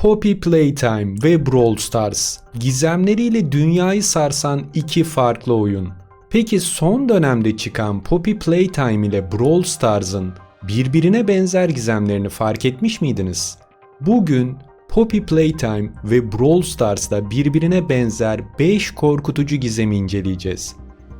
Poppy Playtime ve Brawl Stars gizemleriyle dünyayı sarsan iki farklı oyun. Peki son dönemde çıkan Poppy Playtime ile Brawl Stars'ın birbirine benzer gizemlerini fark etmiş miydiniz? Bugün Poppy Playtime ve Brawl Stars'da birbirine benzer 5 korkutucu gizemi inceleyeceğiz.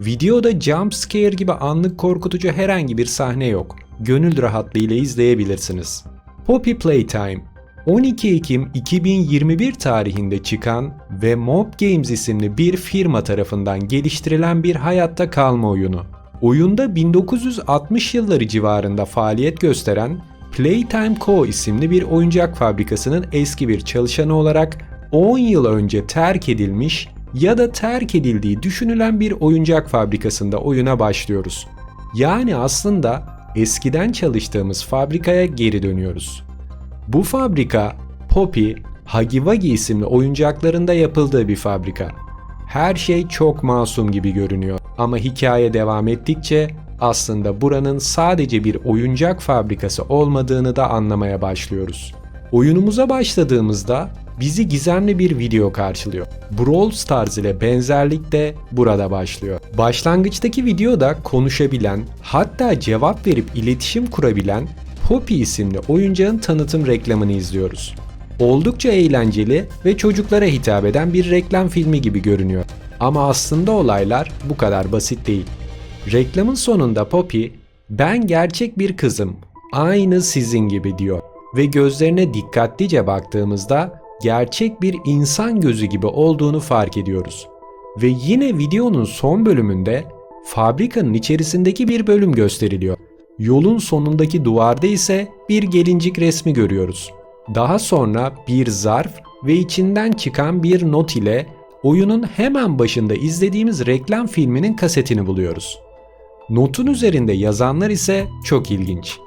Videoda jump scare gibi anlık korkutucu herhangi bir sahne yok. Gönül rahatlığıyla izleyebilirsiniz. Poppy Playtime 12 Ekim 2021 tarihinde çıkan ve Mob Games isimli bir firma tarafından geliştirilen bir hayatta kalma oyunu. Oyunda 1960 yılları civarında faaliyet gösteren Playtime Co. isimli bir oyuncak fabrikasının eski bir çalışanı olarak 10 yıl önce terk edilmiş ya da terk edildiği düşünülen bir oyuncak fabrikasında oyuna başlıyoruz. Yani aslında eskiden çalıştığımız fabrikaya geri dönüyoruz. Bu fabrika Poppy, Hagiwagi isimli oyuncaklarında yapıldığı bir fabrika. Her şey çok masum gibi görünüyor ama hikaye devam ettikçe aslında buranın sadece bir oyuncak fabrikası olmadığını da anlamaya başlıyoruz. Oyunumuza başladığımızda bizi gizemli bir video karşılıyor. Brawl Stars ile benzerlik de burada başlıyor. Başlangıçtaki videoda konuşabilen, hatta cevap verip iletişim kurabilen Poppy isimli oyuncağın tanıtım reklamını izliyoruz. Oldukça eğlenceli ve çocuklara hitap eden bir reklam filmi gibi görünüyor. Ama aslında olaylar bu kadar basit değil. Reklamın sonunda Poppy, "Ben gerçek bir kızım, aynı sizin gibi." diyor ve gözlerine dikkatlice baktığımızda gerçek bir insan gözü gibi olduğunu fark ediyoruz. Ve yine videonun son bölümünde fabrikanın içerisindeki bir bölüm gösteriliyor. Yolun sonundaki duvarda ise bir gelincik resmi görüyoruz. Daha sonra bir zarf ve içinden çıkan bir not ile oyunun hemen başında izlediğimiz reklam filminin kasetini buluyoruz. Notun üzerinde yazanlar ise çok ilginç.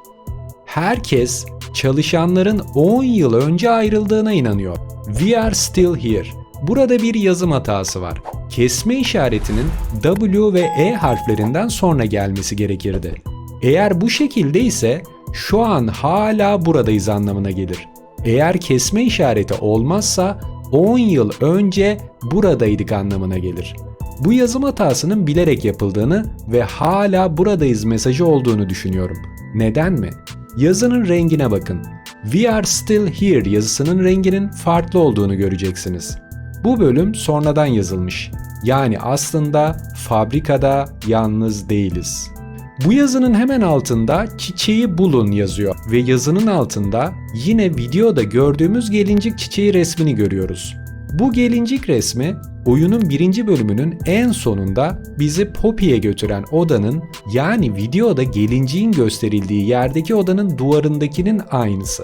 Herkes çalışanların 10 yıl önce ayrıldığına inanıyor. We are still here. Burada bir yazım hatası var. Kesme işaretinin W ve E harflerinden sonra gelmesi gerekirdi. Eğer bu şekilde ise şu an hala buradayız anlamına gelir. Eğer kesme işareti olmazsa 10 yıl önce buradaydık anlamına gelir. Bu yazım hatasının bilerek yapıldığını ve hala buradayız mesajı olduğunu düşünüyorum. Neden mi? Yazının rengine bakın. We are still here yazısının renginin farklı olduğunu göreceksiniz. Bu bölüm sonradan yazılmış. Yani aslında fabrikada yalnız değiliz. Bu yazının hemen altında çiçeği bulun yazıyor ve yazının altında yine videoda gördüğümüz gelincik çiçeği resmini görüyoruz. Bu gelincik resmi oyunun birinci bölümünün en sonunda bizi Poppy'ye götüren odanın yani videoda gelinciğin gösterildiği yerdeki odanın duvarındakinin aynısı.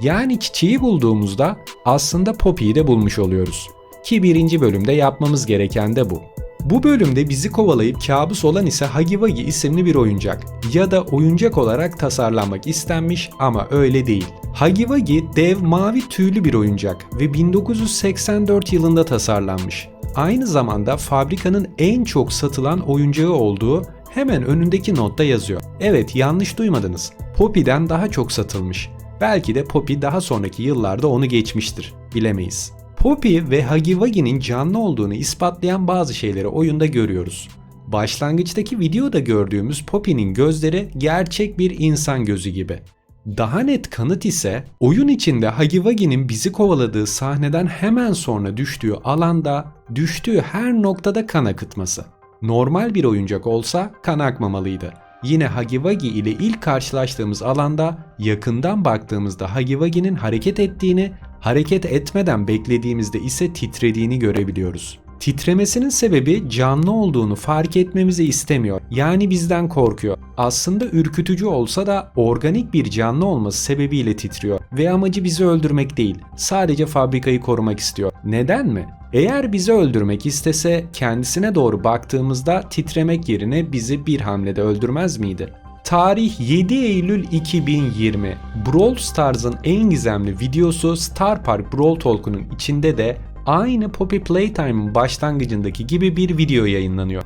Yani çiçeği bulduğumuzda aslında Poppy'yi de bulmuş oluyoruz. Ki birinci bölümde yapmamız gereken de bu. Bu bölümde bizi kovalayıp kabus olan ise Hagiwagi isimli bir oyuncak ya da oyuncak olarak tasarlanmak istenmiş ama öyle değil. Hagiwagi dev mavi tüylü bir oyuncak ve 1984 yılında tasarlanmış. Aynı zamanda fabrikanın en çok satılan oyuncağı olduğu hemen önündeki notta yazıyor. Evet yanlış duymadınız. Poppy'den daha çok satılmış. Belki de Poppy daha sonraki yıllarda onu geçmiştir. Bilemeyiz. Poppy ve Hagiwagi'nin canlı olduğunu ispatlayan bazı şeyleri oyunda görüyoruz. Başlangıçtaki videoda gördüğümüz Poppy'nin gözleri gerçek bir insan gözü gibi. Daha net kanıt ise oyun içinde Hagiwagi'nin bizi kovaladığı sahneden hemen sonra düştüğü alanda düştüğü her noktada kan akıtması. Normal bir oyuncak olsa kan akmamalıydı. Yine Hagiwagi ile ilk karşılaştığımız alanda yakından baktığımızda Hagiwagi'nin hareket ettiğini, hareket etmeden beklediğimizde ise titrediğini görebiliyoruz. Titremesinin sebebi canlı olduğunu fark etmemizi istemiyor. Yani bizden korkuyor. Aslında ürkütücü olsa da organik bir canlı olması sebebiyle titriyor. Ve amacı bizi öldürmek değil. Sadece fabrikayı korumak istiyor. Neden mi? Eğer bizi öldürmek istese kendisine doğru baktığımızda titremek yerine bizi bir hamlede öldürmez miydi? Tarih 7 Eylül 2020. Brawl Stars'ın en gizemli videosu Star Park Brawl Talk'unun içinde de aynı Poppy Playtime'ın başlangıcındaki gibi bir video yayınlanıyor.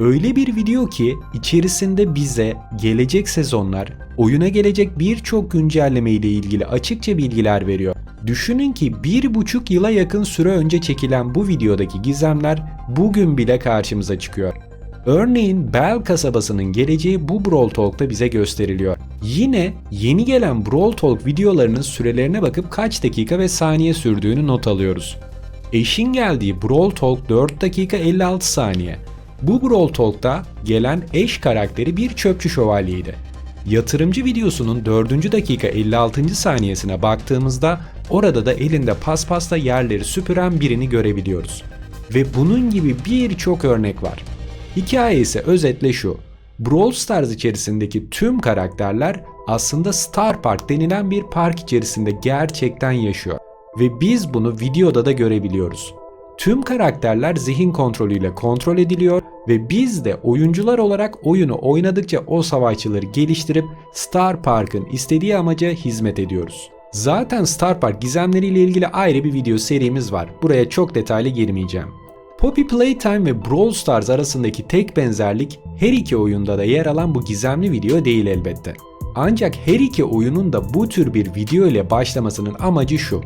Öyle bir video ki içerisinde bize gelecek sezonlar, oyuna gelecek birçok güncelleme ile ilgili açıkça bilgiler veriyor. Düşünün ki bir buçuk yıla yakın süre önce çekilen bu videodaki gizemler bugün bile karşımıza çıkıyor. Örneğin Bell kasabasının geleceği bu Brawl Talk'ta bize gösteriliyor. Yine yeni gelen Brawl Talk videolarının sürelerine bakıp kaç dakika ve saniye sürdüğünü not alıyoruz. Eşin geldiği Brawl Talk 4 dakika 56 saniye. Bu Brawl Talk'ta gelen eş karakteri bir çöpçü şövalyeydi. Yatırımcı videosunun 4. dakika 56. saniyesine baktığımızda orada da elinde paspasla yerleri süpüren birini görebiliyoruz. Ve bunun gibi birçok örnek var. Hikaye ise özetle şu. Brawl Stars içerisindeki tüm karakterler aslında Star Park denilen bir park içerisinde gerçekten yaşıyor. Ve biz bunu videoda da görebiliyoruz. Tüm karakterler zihin kontrolüyle kontrol ediliyor ve biz de oyuncular olarak oyunu oynadıkça o savaşçıları geliştirip Star Park'ın istediği amaca hizmet ediyoruz. Zaten Star Park gizemleriyle ilgili ayrı bir video serimiz var. Buraya çok detaylı girmeyeceğim. Poppy Playtime ve Brawl Stars arasındaki tek benzerlik her iki oyunda da yer alan bu gizemli video değil elbette. Ancak her iki oyunun da bu tür bir video ile başlamasının amacı şu.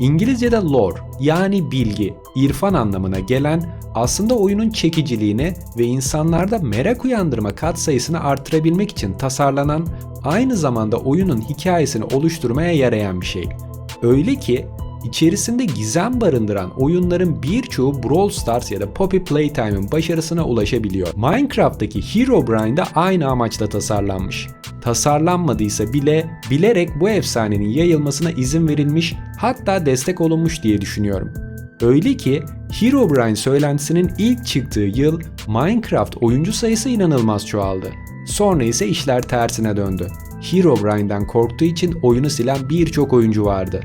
İngilizce'de lore yani bilgi, irfan anlamına gelen aslında oyunun çekiciliğini ve insanlarda merak uyandırma katsayısını artırabilmek için tasarlanan aynı zamanda oyunun hikayesini oluşturmaya yarayan bir şey. Öyle ki içerisinde gizem barındıran oyunların birçoğu Brawl Stars ya da Poppy Playtime'ın başarısına ulaşabiliyor. Minecraft'taki Herobrine de aynı amaçla tasarlanmış. Tasarlanmadıysa bile bilerek bu efsanenin yayılmasına izin verilmiş hatta destek olunmuş diye düşünüyorum. Öyle ki Herobrine söylentisinin ilk çıktığı yıl Minecraft oyuncu sayısı inanılmaz çoğaldı. Sonra ise işler tersine döndü. Herobrine'den korktuğu için oyunu silen birçok oyuncu vardı.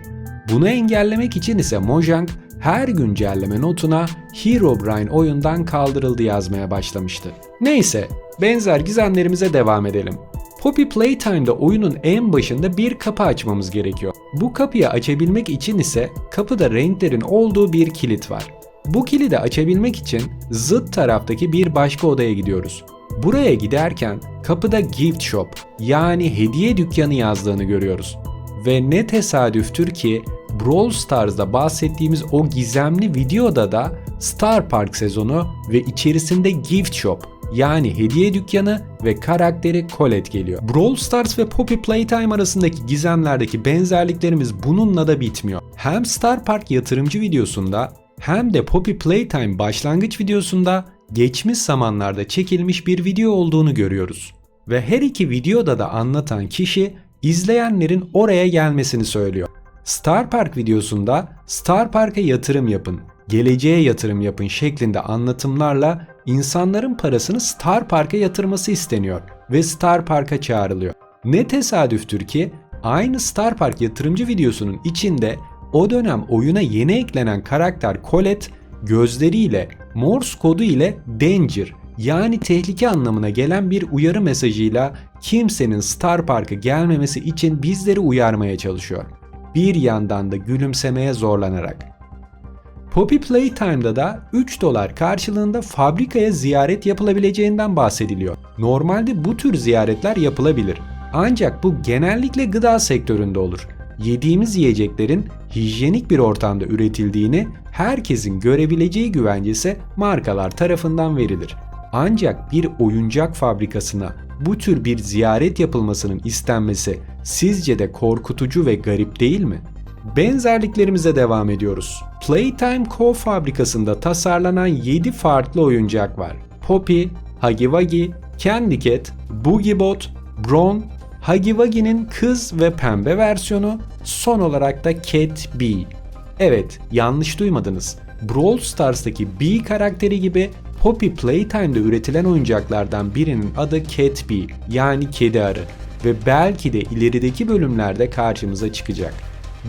Bunu engellemek için ise Mojang her güncelleme notuna Herobrine oyundan kaldırıldı yazmaya başlamıştı. Neyse, benzer gizemlerimize devam edelim. Poppy Playtime'da oyunun en başında bir kapı açmamız gerekiyor. Bu kapıyı açabilmek için ise kapıda renklerin olduğu bir kilit var. Bu kilidi açabilmek için zıt taraftaki bir başka odaya gidiyoruz. Buraya giderken kapıda gift shop yani hediye dükkanı yazdığını görüyoruz. Ve ne tesadüftür ki Brawl Stars'da bahsettiğimiz o gizemli videoda da Star Park sezonu ve içerisinde gift shop yani hediye dükkanı ve karakteri Colette geliyor. Brawl Stars ve Poppy Playtime arasındaki gizemlerdeki benzerliklerimiz bununla da bitmiyor. Hem Star Park yatırımcı videosunda hem de Poppy Playtime başlangıç videosunda geçmiş zamanlarda çekilmiş bir video olduğunu görüyoruz. Ve her iki videoda da anlatan kişi izleyenlerin oraya gelmesini söylüyor. Star Park videosunda Star Park'a yatırım yapın, geleceğe yatırım yapın şeklinde anlatımlarla insanların parasını Star Park'a yatırması isteniyor ve Star Park'a çağrılıyor. Ne tesadüftür ki aynı Star Park yatırımcı videosunun içinde o dönem oyuna yeni eklenen karakter Colette gözleriyle Morse kodu ile Danger yani tehlike anlamına gelen bir uyarı mesajıyla kimsenin Star Park'a gelmemesi için bizleri uyarmaya çalışıyor. Bir yandan da gülümsemeye zorlanarak. Poppy Playtime'da da 3 dolar karşılığında fabrikaya ziyaret yapılabileceğinden bahsediliyor. Normalde bu tür ziyaretler yapılabilir. Ancak bu genellikle gıda sektöründe olur. Yediğimiz yiyeceklerin hijyenik bir ortamda üretildiğini herkesin görebileceği güvencesi markalar tarafından verilir. Ancak bir oyuncak fabrikasına bu tür bir ziyaret yapılmasının istenmesi sizce de korkutucu ve garip değil mi? Benzerliklerimize devam ediyoruz. Playtime Co. fabrikasında tasarlanan 7 farklı oyuncak var. Poppy, Wuggy, Candy Cat, Boogie Bot, Bron, Huggy Wuggy'nin kız ve pembe versiyonu, son olarak da Cat B. Evet, yanlış duymadınız. Brawl Stars'taki B karakteri gibi Poppy Playtime'da üretilen oyuncaklardan birinin adı Cat yani kedi arı ve belki de ilerideki bölümlerde karşımıza çıkacak.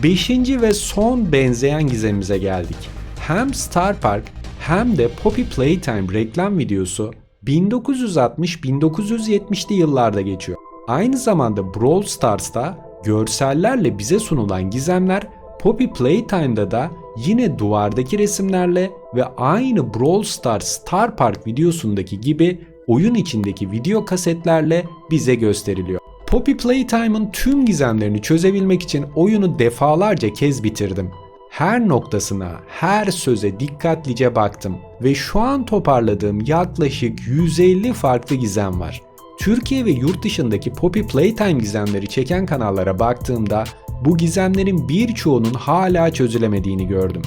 Beşinci ve son benzeyen gizemimize geldik. Hem Star Park hem de Poppy Playtime reklam videosu 1960-1970'li yıllarda geçiyor. Aynı zamanda Brawl Stars'ta görsellerle bize sunulan gizemler Poppy Playtime'da da yine duvardaki resimlerle ve aynı Brawl Stars Star Park videosundaki gibi oyun içindeki video kasetlerle bize gösteriliyor. Poppy Playtime'ın tüm gizemlerini çözebilmek için oyunu defalarca kez bitirdim. Her noktasına, her söze dikkatlice baktım ve şu an toparladığım yaklaşık 150 farklı gizem var. Türkiye ve yurt dışındaki Poppy Playtime gizemleri çeken kanallara baktığımda bu gizemlerin birçoğunun hala çözülemediğini gördüm.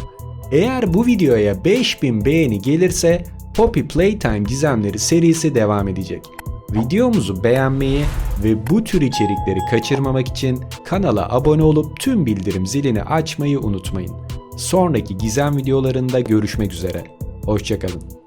Eğer bu videoya 5000 beğeni gelirse Poppy Playtime gizemleri serisi devam edecek. Videomuzu beğenmeyi ve bu tür içerikleri kaçırmamak için kanala abone olup tüm bildirim zilini açmayı unutmayın. Sonraki gizem videolarında görüşmek üzere. Hoşçakalın.